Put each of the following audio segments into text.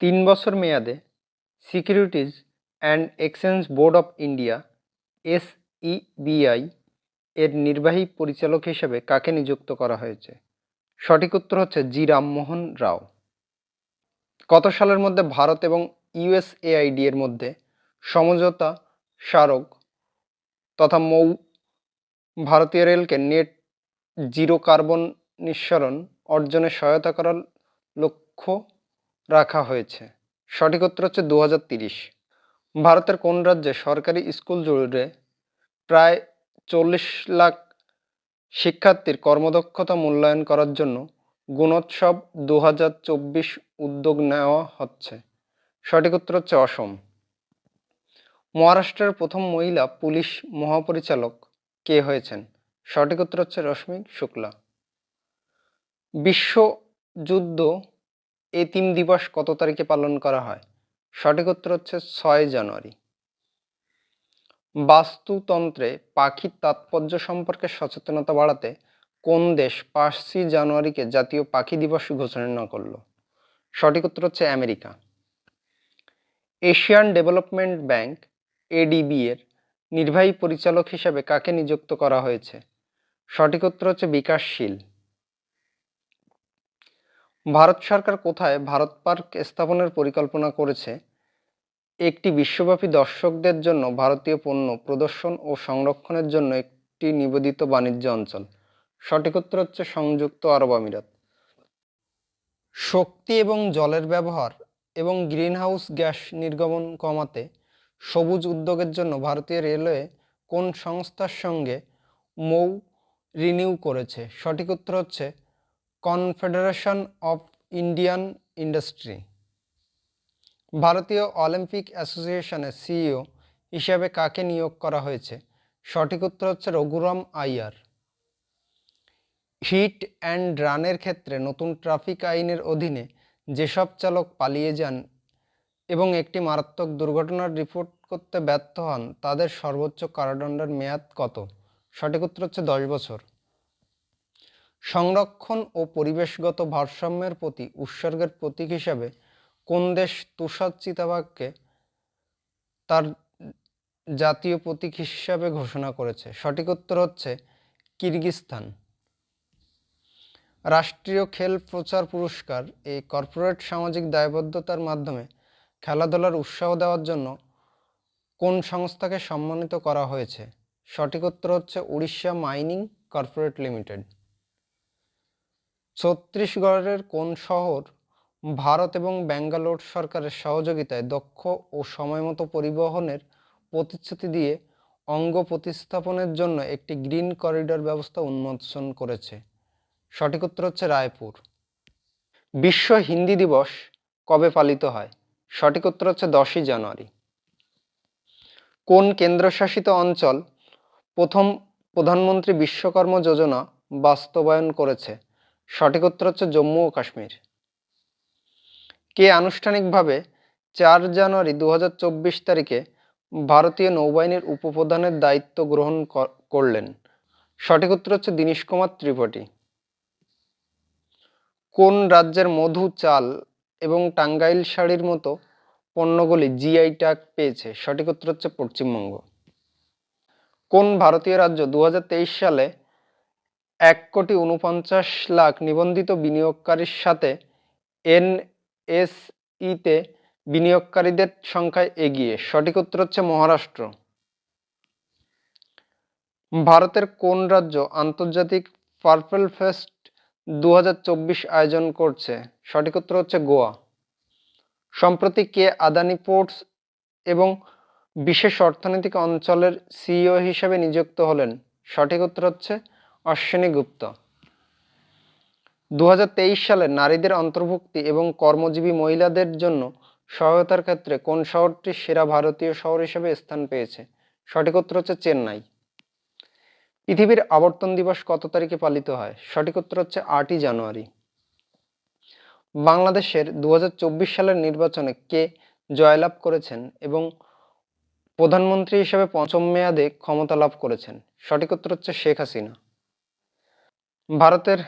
তিন বছর মেয়াদে securities and exchange board of India, SEBI, এর নির্বাহী পরিচালক হিসেবে কাকে নিযুক্ত করা হয়েছে? সঠিক উত্তর হচ্ছে জি. রামমোহন রাও। কত সালের মধ্যে ভারত এবং ইউএসএআইডি এর মধ্যে সমঝোতা স্মারক তথা মৌ ভারতীয় রেলকে নেট জিরো কার্বন নিঃসরণ অর্জনে সহায়তা করার লক্ষ্য রাখা হয়েছে। সঠিক উত্তর হচ্ছে দু ভারতের কোন রাজ্যে সরকারি স্কুল জুড়ে প্রায় চল্লিশ লাখ শিক্ষার্থীর কর্মদক্ষতা মূল্যায়ন করার জন্য গুণোৎসব দু হাজার চব্বিশ উদ্যোগ নেওয়া হচ্ছে। সঠিক উত্তর হচ্ছে অসম। মহারাষ্ট্রের প্রথম মহিলা পুলিশ মহাপরিচালক কে হয়েছেন? সঠিক উত্তর হচ্ছে রশ্মি শুক্লা। বিশ্ব যুদ্ধ এতিম দিবস কত তারিখে পালন করা হয়? সঠিক উত্তর হচ্ছে ছয় জানুয়ারি। বাস্তুতন্ত্রে পাখির তাৎপর্য সম্পর্কে সচেতনতা বাড়াতে কোন দেশ পাঁচই জানুয়ারিকে জাতীয় পাখি দিবস ঘোষণা করল? সঠিক উত্তর হচ্ছে America. Asian development bank, ADB এর নির্বাহী পরিচালক হিসেবে কাকে নিযুক্ত করা হয়েছে? সঠিক উত্তর হচ্ছে বিকাশশীল। ভারত সরকার কোথায় ভারত পার্ক স্থাপনের পরিকল্পনা করেছে? একটি বিশ্বব্যাপী দর্শকদের জন্য ভারতীয় পণ্য প্রদর্শন ও সংরক্ষণের জন্য একটি নিবেদিত বাণিজ্য অঞ্চল। সঠিক উত্তর হচ্ছে সংযুক্ত আরব আমিরাত। শক্তি এবং জলের ব্যবহার এবং গ্রিনহাউস গ্যাস নির্গমন কমাতে সবুজ উদ্যোগের জন্য ভারতীয় রেলওয়ে কোন সংস্থার সঙ্গে মৌ রিনিউ করেছে? সঠিক উত্তর হচ্ছে কনফেডারেশন অফ ইন্ডিয়ান ইন্ডাস্ট্রি। ভারতীয় অলিম্পিক অ্যাসোসিয়েশনের সিইও হিসাবে কাকে নিয়োগ করা হয়েছে? সঠিক উত্তর হচ্ছে রঘুরাম আইয়ার। হিট অ্যান্ড রানের ক্ষেত্রে নতুন ট্রাফিক আইনের অধীনে যেসব চালক পালিয়ে যান এবং একটি মারাত্মক দুর্ঘটনার রিপোর্ট করতে ব্যর্থ হন, তাদের সর্বোচ্চ কারাদণ্ডের মেয়াদ কত? সঠিক উত্তর হচ্ছে দশ বছর। সংরক্ষণ ও পরিবেশগত ভারসাম্যের প্রতি উৎসর্গের প্রতীক হিসাবে কোন দেশ তুষার চিতাবাঘকে তার জাতীয় প্রতীক হিসাবে ঘোষণা করেছে? সঠিক উত্তর হচ্ছে কিরগিস্তান। রাষ্ট্রীয় খেল প্রচার পুরস্কার এই কর্পোরেট সামাজিক দায়বদ্ধতার মাধ্যমে খেলাধুলার উৎসাহ দেওয়ার জন্য কোন সংস্থাকে সম্মানিত করা হয়েছে? সঠিক উত্তর হচ্ছে উড়িষ্যা মাইনিং কর্পোরেট লিমিটেড। ছত্তিশগড়ের কোন শহর ভারত এবং ব্যাঙ্গালোর সরকারের সহযোগিতায় দক্ষ ও সময়মতো পরিবহনের প্রতিশ্রুতি দিয়ে অঙ্গ প্রতিস্থাপনের জন্য একটি গ্রিন করিডর ব্যবস্থা উন্মোচন করেছে? সঠিক উত্তর হচ্ছে রায়পুর। বিশ্ব হিন্দি দিবস কবে পালিত হয়? সঠিক উত্তর হচ্ছে দশই জানুয়ারি। কোন কেন্দ্রশাসিত অঞ্চল প্রথম প্রধানমন্ত্রী বিশ্বকর্ম যোজনা বাস্তবায়ন করেছে? সঠিক উত্তর হচ্ছে জম্মু ও কাশ্মীর। কে আনুষ্ঠানিকভাবে চার জানুয়ারি দু হাজার চব্বিশ তারিখে ভারতীয় নৌবাহিনীর উপপ্রধানের দায়িত্ব গ্রহণ করলেন? সঠিক উত্তর হচ্ছে দীনেশ কুমার ত্রিপাঠী কোন রাজ্যের মধু, চাল এবং টাঙ্গাইল শাড়ির মতো পণ্যগুলি জিআই ট্যাগ পেয়েছে? সঠিক উত্তর হচ্ছে পশ্চিমবঙ্গ। কোন ভারতীয় রাজ্য দু হাজার তেইশ সালে এক কোটি উনপঞ্চাশ লাখ নিবন্ধিত বিনিয়োগকারীর সাথে এনএসইতে বিনিয়োগকারীদের সংখ্যায় এগিয়ে। সঠিক উত্তর হচ্ছে মহারাষ্ট্র। ভারতের কোন রাজ্য আন্তর্জাতিক পার্পল ফেস্ট দু হাজার চব্বিশ আয়োজন করছে? সঠিক উত্তর হচ্ছে গোয়া। সম্প্রতি কে আদানি পোর্টস এবং বিশেষ অর্থনৈতিক অঞ্চলের সিইও হিসেবে নিযুক্ত হলেন। সঠিক উত্তর হচ্ছে অশ্বিনী গুপ্ত। দু হাজার তেইশ সালে নারীদের অন্তর্ভুক্তি এবং কর্মজীবী মহিলাদের জন্য সহায়তার ক্ষেত্রে কোন শহরটি সেরা ভারতীয় শহর হিসেবে স্থান পেয়েছে? সঠিক উত্তর হচ্ছে চেন্নাই। পৃথিবীর আবর্তন দিবস কত তারিখে পালিত হয়? সঠিক উত্তর হচ্ছে আটই জানুয়ারি। বাংলাদেশের দু হাজার চব্বিশ সালের নির্বাচনে কে জয়লাভ করেছেন এবং প্রধানমন্ত্রী হিসেবে পঞ্চম মেয়াদে ক্ষমতা লাভ করেছেন? সঠিক উত্তর হচ্ছে শেখ হাসিনা। ভারতের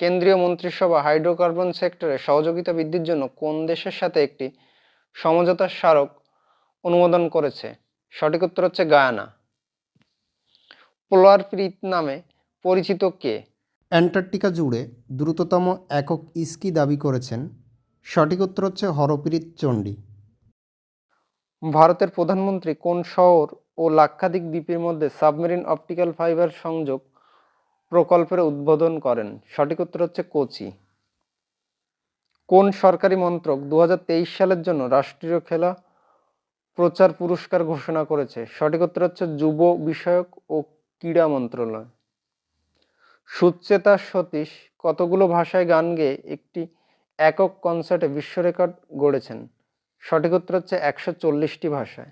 কেন্দ্রীয় মন্ত্রিসভা হাইড্রোকার্বন সেক্টরে সহযোগিতা বৃদ্ধির জন্য কোন দেশের সাথে একটি সমঝোতা স্মারক অনুমোদন করেছে? সঠিক উত্তর হচ্ছে গায়ানা। পোলার প্রীত নামে পরিচিত কে? অ্যান্টার্কটিকা জুড়ে দ্রুততম একক ইস্কি দাবি করেছেন। সঠিক উত্তর হচ্ছে হরপ্রীত চণ্ডী। ভারতের প্রধানমন্ত্রী কোন শহর ও লাক্ষাধিক দ্বীপের মধ্যে সাবমেরিন অপটিক্যাল ফাইবার সংযোগ প্রকল্পের উদ্বোধন করেন। সঠিক উত্তর হচ্ছে কোচি। কোন সরকারি মন্ত্রক দু হাজার তেইশ সালের জন্য রাষ্ট্রীয় খেলা প্রচার পুরস্কার ঘোষণা করেছে? সঠিক উত্তর হচ্ছে যুব বিষয়ক ও ক্রীড়া মন্ত্রণালয়। সুচেতা সতীশ কতগুলো ভাষায় গান গেয়ে একটি একক কনসার্টে বিশ্ব রেকর্ড গড়েছেন? সঠিক উত্তর হচ্ছে একশো চল্লিশটি ভাষায়।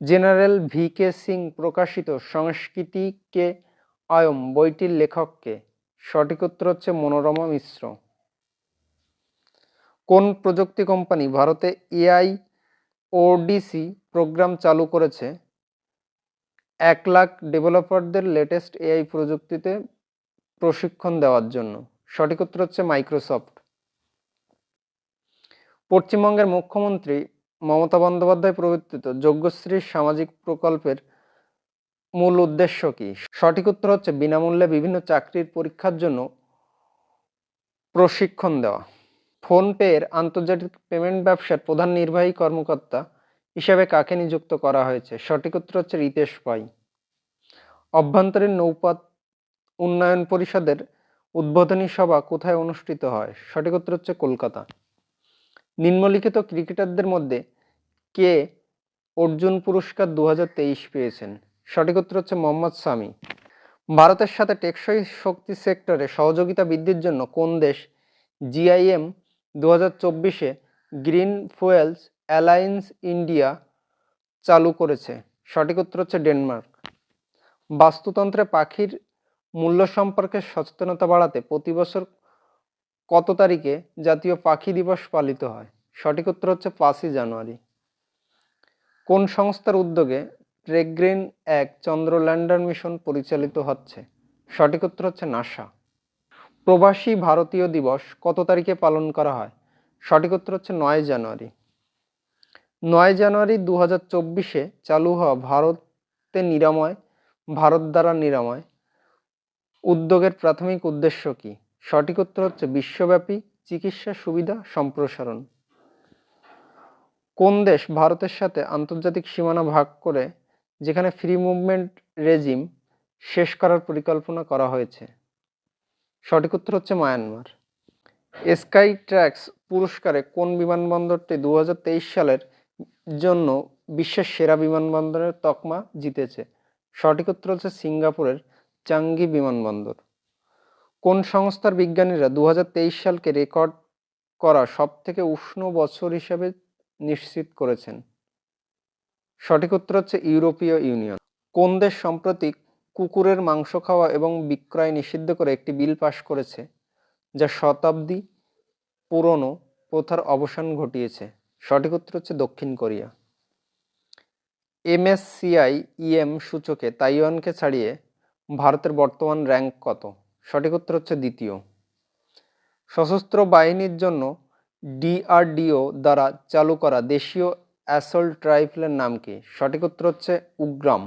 জেনারেল ভি কে সিং প্রকাশিত সংস্কৃতিকে অয়ম বইটির লেখককে। সঠিক উত্তর হচ্ছে মনোরমা মিশ্র। কোন প্রযুক্তি কোম্পানি ভারতে এআই, ওডিসি প্রোগ্রাম চালু করেছে? এক লাখ ডেভেলপারদের লেটেস্ট এআই প্রযুক্তিতে প্রশিক্ষণ দেওয়ার জন্য। সঠিক উত্তর হচ্ছে মাইক্রোসফট। পশ্চিমবঙ্গের মুখ্যমন্ত্রী মমতা বন্দ্যোপাধ্যায় প্রবর্তিত যজ্ঞশ্রী সামাজিক প্রকল্পের মূল উদ্দেশ্য কি? সঠিক উত্তর হচ্ছে বিনামূল্যে বিভিন্ন চাকরির পরীক্ষার জন্য প্রশিক্ষণ দেওয়া। ফোনপের আন্তর্জাতিক পেমেন্ট ব্যবসার প্রধান নির্বাহী কর্মকর্তা হিসাবে কাকে নিযুক্ত করা হয়েছে? সঠিক উত্তর হচ্ছে রিতেশ পাই। অভ্যন্তরীণ নৌপথ উন্নয়ন পরিষদের উদ্বোধনী সভা কোথায় অনুষ্ঠিত হয়? সঠিক উত্তর হচ্ছে কলকাতা। নিম্নলিখিত ক্রিকেটারদের মধ্যে কে অর্জুন পুরস্কার দু হাজার তেইশ পেয়েছেন? সঠিক উত্তর হচ্ছে মোহাম্মদ সামি। ভারতের সাথে টেকসই শক্তি সেক্টরে সহযোগিতা বৃদ্ধির জন্য কোন দেশ জিআইএম দু হাজার চব্বিশে গ্রিন ফুয়েলস অ্যালায়েন্স ইন্ডিয়া চালু করেছে? সঠিক উত্তর হচ্ছে ডেনমার্ক। বাস্তুতন্ত্রে পাখির মূল্য সম্পর্কে সচেতনতা বাড়াতে প্রতি বছর কত তারিখে জাতীয় পাখি দিবস পালিত হয়? সঠিক উত্তর হচ্ছে পাঁচই জানুয়ারি। কোন সংস্থার উদ্যোগে ট্রেগ্রেন এক চন্দ্র ল্যান্ডার মিশন পরিচালিত হচ্ছে। সঠিক উত্তর হচ্ছে নাসা। প্রবাসী ভারতীয় দিবস কত তারিখে পালন করা হয়? সঠিক উত্তর হচ্ছে নয় জানুয়ারি। নয় জানুয়ারি দু হাজার চব্বিশে চালু হওয়া ভারতে নিরাময়, ভারত দ্বারা নিরাময় উদ্যোগের প্রাথমিক উদ্দেশ্য কি? সঠিক উত্তর হচ্ছে বিশ্বব্যাপী চিকিৎসা সুবিধা সম্প্রসারণ। কোন দেশ ভারতের সাথে আন্তর্জাতিক সীমানা ভাগ করে যেখানে ফ্রি মুভমেন্ট রেজিম শেষ করার পরিকল্পনা করা হয়েছে। সঠিক উত্তর হচ্ছে মায়ানমার। স্কাই ট্র্যাক্স পুরস্কারে কোন বিমানবন্দরটি দু হাজার তেইশ সালের জন্য বিশ্বের সেরা বিমানবন্দরের তকমা জিতেছে? সঠিক উত্তর হচ্ছে সিঙ্গাপুরের চাঙ্গি বিমানবন্দর। কোন সংস্থার বিজ্ঞানীরা দু হাজার তেইশ সালকে রেকর্ড করা সবথেকে উষ্ণ বছর হিসেবে নিশ্চিত করেছেন? সঠিক উত্তর হচ্ছে ইউরোপীয় ইউনিয়ন। কোন দেশ সম্প্রতি কুকুরের মাংস খাওয়া এবং বিক্রয় নিষিদ্ধ করে একটি বিল পাশ করেছে? যা শতাব্দী পুরনো প্রথার অবসান ঘটিয়েছে। সঠিক উত্তর হচ্ছে দক্ষিণ কোরিয়া। এমএসসিআই ইএম সূচকে তাইওয়ানকে ছাড়িয়ে ভারতের বর্তমান র্যাঙ্ক কত? সঠিক উত্তর হচ্ছে দ্বিতীয়। সশস্ত্র বাহিনীর জন্য ডিআরডিও দ্বারা চালু করা দেশীয় অ্যাসল্ট রাইফেলের নাম কি? সঠিক উত্তর হচ্ছে উগ্রাম।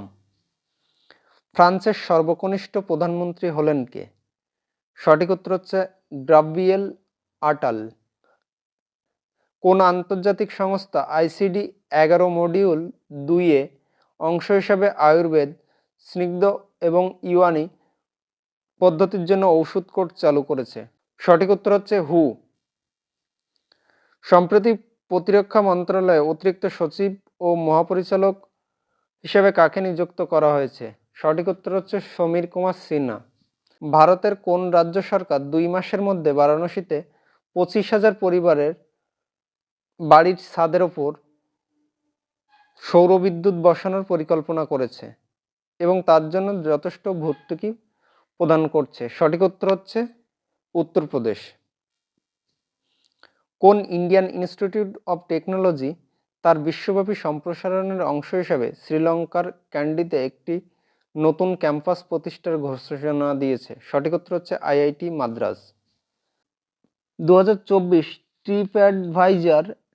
ফ্রান্সের সর্বকনিষ্ঠ প্রধানমন্ত্রী হলেন কে? সঠিক উত্তর হচ্ছে গ্রাবিয়েল আটাল। কোন আন্তর্জাতিক সংস্থা আইসিডি এগারো মডিউল দুইয়ে অংশ হিসাবে আয়ুর্বেদ, স্নিগ্ধ এবং ইউয়ানি পদ্ধতির জন্য ঔষধ কোড চালু করেছে? সঠিক উত্তর হচ্ছে হু। সম্প্রতি প্রতিরক্ষা মন্ত্রণালয়ে অতিরিক্ত সচিব ও মহাপরিচালক হিসেবে কাকে নিযুক্ত করা হয়েছে? সঠিক উত্তর হচ্ছে সমীর কুমার সিনহা। ভারতের কোন রাজ্য সরকার দুই মাসের মধ্যে বারাণসীতে পঁচিশ হাজার পরিবারের বাড়ির ছাদের ওপর সৌরবিদ্যুৎ বসানোর পরিকল্পনা করেছে এবং তার জন্য যথেষ্ট ভর্তুকি প্রদান করছে? সঠিক উত্তর হচ্ছে উত্তরপ্রদেশ। কোন ইন্ডিয়ান ইনস্টিটিউট অব টেকনোলজি তার বিশ্বব্যাপী সম্প্রসারণের অংশ হিসাবে শ্রীলঙ্কার ক্যান্ডিতে একটি নতুন ক্যাম্পাস প্রতিষ্ঠার ঘোষণা দিয়েছে? সঠিক উত্তর হচ্ছে আইআইটি মাদ্রাজ। দু হাজার চব্বিশ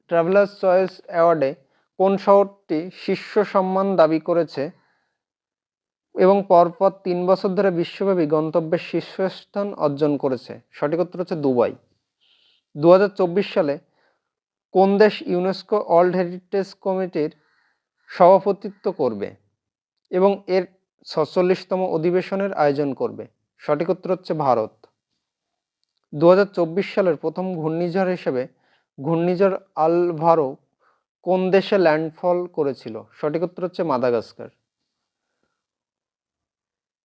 ট্রাভেলার্স চয়েস অ্যাওয়ার্ডে কোন শহরটি শীর্ষ সম্মান দাবি করেছে? এবং পরপর তিন বছর ধরে বিশ্বব্যাপী গন্তব্যের শীর্ষস্থান অর্জন করেছে? সঠিক উত্তর হচ্ছে দুবাই। দু হাজার চব্বিশ সালে কোন দেশ ইউনেস্কো ওয়ার্ল্ড হেরিটেজ কমিটির সভাপতিত্ব করবে এবং এর ছচল্লিশতম অধিবেশনের আয়োজন করবে? সঠিক উত্তর হচ্ছে ভারত। দু হাজার চব্বিশ সালের প্রথম ঘূর্ণিঝড় হিসেবে ঘূর্ণিঝড় আলভারো কোন দেশে ল্যান্ডফল করেছিল? সঠিক উত্তর হচ্ছে মাদাগাস্কার।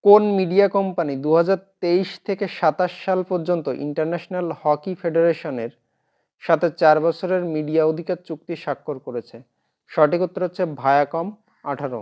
কোন মিডিয়া কোম্পানি দু হাজার তেইশ থেকে সাতাশ সাল পর্যন্ত ইন্টারন্যাশনাল হকি ফেডারেশনের সাথে চার বছরের মিডিয়া অধিকার চুক্তি স্বাক্ষর করেছে? সঠিক উত্তর হচ্ছে ভায়াকম আঠারো।